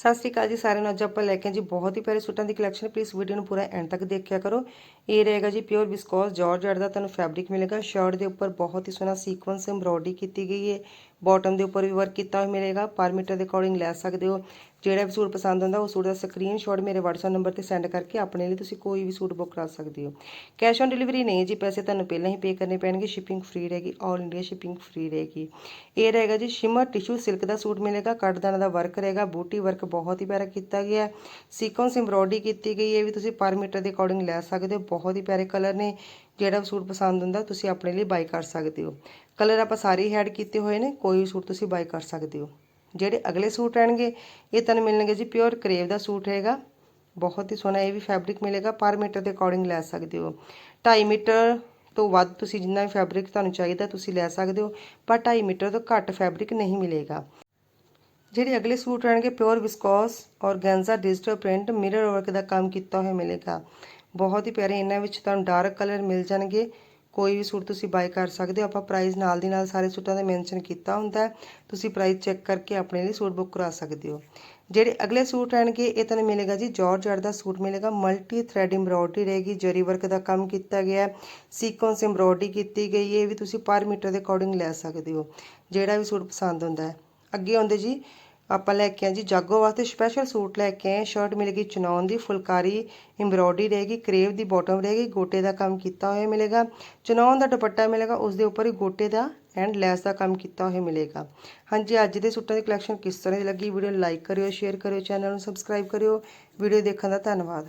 ਸਤਿ ਸ਼੍ਰੀ ਅਕਾਲ ਜੀ ਸਾਰਿਆਂ ਨੂੰ। ਅੱਜ ਆਪਾਂ ਲੈ ਕੇ ਜੀ ਬਹੁਤ ਹੀ ਪਿਆਰੇ ਸੂਟਾਂ ਦੀ ਕਲੈਕਸ਼ਨ ਪਲੀਜ਼ ਵੀਡੀਓ ਨੂੰ ਪੂਰਾ ਐਂਡ ਤੱਕ ਦੇਖਿਆ ਕਰੋ। ਇਹ ਰਹੇਗਾ ਜੀ ਪਿਓਰ ਵਿਸਕੋਸ ਜਾਰਜਟ ਦਾ ਤੁਹਾਨੂੰ ਫੈਬਰਿਕ ਮਿਲੇਗਾ। ਸ਼ਰਟ ਦੇ ਉੱਪਰ ਬਹੁਤ ਹੀ ਸੋਹਣਾ ਸੀਕੁਐਂਸ ਐਮਬ੍ਰੋਇਡਰੀ ਕੀਤੀ ਗਈ ਹੈ। ਬਾਟਮ ਦੇ ਉੱਪਰ ਵੀ ਵਰਕ ਕੀਤਾ ਹੋਇਆ ਮਿਲੇਗਾ। ਪਰ ਮੀਟਰ ਦੇ ਅਕੋਰਡਿੰਗ ਲੈ ਸਕਦੇ ਹੋ। ਜਿਹੜਾ ਵੀ ਸੂਟ ਪਸੰਦ ਆਉਂਦਾ, ਉਹ ਸੂਟ ਦਾ ਸਕਰੀਨਸ਼ਾਟ ਮੇਰੇ WhatsApp ਨੰਬਰ ਤੇ ਸੈਂਡ ਕਰਕੇ ਆਪਣੇ ਲਈ ਤੁਸੀਂ ਕੋਈ ਵੀ ਸੂਟ ਬੁੱਕ ਕਰਾ ਸਕਦੇ ਹੋ। ਕੈਸ਼ ਔਨ ਡਿਲੀਵਰੀ ਨਹੀਂ ਜੀ, ਪੈਸੇ ਤੁਹਾਨੂੰ ਪਹਿਲਾਂ ਹੀ ਪੇ ਕਰਨੇ ਪੈਣਗੇ ਸ਼ਿਪਿੰਗ ਫ੍ਰੀ ਰਹੇਗੀ ਆਲ ਇੰਡੀਆ ਸ਼ਿਪਿੰਗ ਫ੍ਰੀ ਰਹੇਗੀ। ਇਹ ਰਹੇਗਾ ਜੀ ਸ਼ਿਮਰ ਟਿਸ਼ੂ ਸਿਲਕ ਦਾ ਸੂਟ ਮਿਲੇਗਾ ਕੱਟਦਾਨਾ ਦਾ ਵਰਕ ਰਹੇਗਾ ਬੂਟੀ ਵਰਕ ਬਹੁਤ ਹੀ ਪਿਆਰਾ ਕੀਤਾ ਗਿਆ ਹੈ। ਸੀਕੁਐਂਸ ਐਮਬ੍ਰੋਇਡਰੀ ਕੀਤੀ ਗਈ ਹੈ ਵੀ ਤੁਸੀਂ ਪਰ ਮੀਟਰ ਦੇ ਅਕੋਰਡਿੰਗ ਲੈ ਸਕਦੇ ਹੋ, ਬਹੁਤ ਹੀ ਪਿਆਰੇ ਕਲਰ ਨੇ। ਜਿਹੜਾ ਵੀ ਸੂਟ ਪਸੰਦ ਹੁੰਦਾ ਤੁਸੀਂ ਆਪਣੇ ਲਈ ਬਾਈ ਕਰ ਸਕਦੇ ਹੋ। ਕਲਰ ਆਪਾਂ ਸਾਰੇ ਹੀ ਐਡ ਕੀਤੇ ਹੋਏ ਨੇ, ਕੋਈ ਵੀ ਸੂਟ ਤੁਸੀਂ ਬਾਈ ਕਰ ਸਕਦੇ ਹੋ। ਜਿਹੜੇ ਅਗਲੇ ਸੂਟ ਰਹਿਣਗੇ, ਇਹ ਤੁਹਾਨੂੰ ਮਿਲਣਗੇ ਜੀ ਪਿਓਰ ਕਰੇਵ ਦਾ ਸੂਟ ਹੈਗਾ। ਬਹੁਤ ਹੀ ਸੋਹਣਾ ਇਹ ਵੀ ਫੈਬਰਿਕ ਮਿਲੇਗਾ, ਪਰ ਮੀਟਰ ਦੇ ਅਕੋਰਡਿੰਗ ਲੈ ਸਕਦੇ ਹੋ। 2.5 ਮੀਟਰ ਤੋਂ ਵੱਧ ਤੁਸੀਂ ਜਿੰਨਾ ਵੀ ਫੈਬਰਿਕ ਤੁਹਾਨੂੰ ਚਾਹੀਦਾ ਤੁਸੀਂ ਲੈ ਸਕਦੇ ਹੋ, ਪਰ 2.5 ਮੀਟਰ ਤੋਂ ਘੱਟ ਫੈਬਰਿਕ ਨਹੀਂ ਮਿਲੇਗਾ। ਜਿਹੜੇ ਅਗਲੇ ਸੂਟ ਰਹਿਣਗੇ pure viscose organza digital print mirror work ਦਾ ਕੰਮ ਕੀਤਾ ਹੋਇਆ ਮਿਲੇਗਾ। ਬਹੁਤ ਹੀ ਪਿਆਰੇ ਇਹਨਾਂ ਵਿੱਚ ਤੁਹਾਨੂੰ ਡਾਰਕ ਕਲਰ ਮਿਲ ਜਾਣਗੇ। ਕੋਈ ਵੀ ਸੂਟ ਤੁਸੀਂ ਬਾਈ ਕਰ ਸਕਦੇ ਹੋ। ਆਪਾਂ ਪ੍ਰਾਈਸ ਨਾਲ ਦੀ ਨਾਲ ਸਾਰੇ ਸੂਟਾਂ ਦਾ ਮੈਂਸ਼ਨ ਕੀਤਾ ਹੁੰਦਾ ਤੁਸੀਂ ਪ੍ਰਾਈਸ ਚੈੱਕ ਕਰਕੇ ਆਪਣੇ ਲਈ ਸੂਟ ਬੁੱਕ ਕਰਾ ਸਕਦੇ ਹੋ। ਜਿਹੜੇ ਅਗਲੇ ਸੂਟ ਰਹਿਣਗੇ ਇਹ ਤੁਹਾਨੂੰ ਮਿਲੇਗਾ ਜੀ ਜਾਰਜਟ ਦਾ ਸੂਟ ਮਿਲੇਗਾ। ਮਲਟੀ ਥ੍ਰੈਡ ਐਮਬ੍ਰੋਇਡਰੀ ਰਹੇਗੀ। ਜਰੀ ਵਰਕ ਦਾ ਕੰਮ ਕੀਤਾ ਗਿਆ ਹੈ। ਸੀਕੁਐਂਸ ਐਮਬ੍ਰੋਇਡਰੀ ਕੀਤੀ ਗਈ ਹੈ। ਇਹ ਵੀ ਤੁਸੀਂ ਪਰ ਮੀਟਰ ਦੇ ਅਕੋਰਡਿੰਗ ਲੈ ਸਕਦੇ ਹੋ। ਜਿਹੜਾ ਵੀ ਸੂਟ ਪਸੰਦ ਹੁੰਦਾ ਹੈ। ਅੱਗੇ ਆਉਂਦੇ ਜੀ ਆਪਾਂ ਲੈ ਕੇ ਆਏ ਜੀ ਜਾਗੋ ਵਾਸਤੇ ਸਪੈਸ਼ਲ ਸੂਟ ਲੈ ਕੇ ਆਏ। ਸ਼ਰਟ ਮਿਲੇਗੀ ਚਨੌਨ ਦੀ, ਫੁਲਕਾਰੀ ਐਮਬ੍ਰੋਇਡਰੀ ਰਹੇਗੀ ਕਰੇਵ ਦੀ ਬਾਟਮ ਰਹੇਗੀ ਗੋਟੇ ਦਾ ਕੰਮ ਕੀਤਾ ਹੋਇਆ ਮਿਲੇਗਾ। ਚਨੌਨ ਦਾ ਦੁਪੱਟਾ ਮਿਲੇਗਾ ਉਸ ਦੇ ਉੱਪਰ ਹੀ ਗੋਟੇ ਦਾ ਐਂਡ ਲੈਸ ਦਾ ਕੰਮ ਕੀਤਾ ਹੋਇਆ ਮਿਲੇਗਾ। ਹਾਂਜੀ, ਅੱਜ ਦੇ ਸੂਟਾਂ ਦੀ ਕਲੈਕਸ਼ਨ ਕਿਸ ਤਰ੍ਹਾਂ ਦੀ ਲੱਗੀ? ਵੀਡੀਓ ਨੂੰ ਲਾਈਕ ਕਰਿਓ ਸ਼ੇਅਰ ਕਰਿਓ ਚੈਨਲ ਨੂੰ ਸਬਸਕ੍ਰਾਈਬ ਕਰਿਓ। ਵੀਡੀਓ ਦੇਖਣ ਦਾ ਧੰਨਵਾਦ।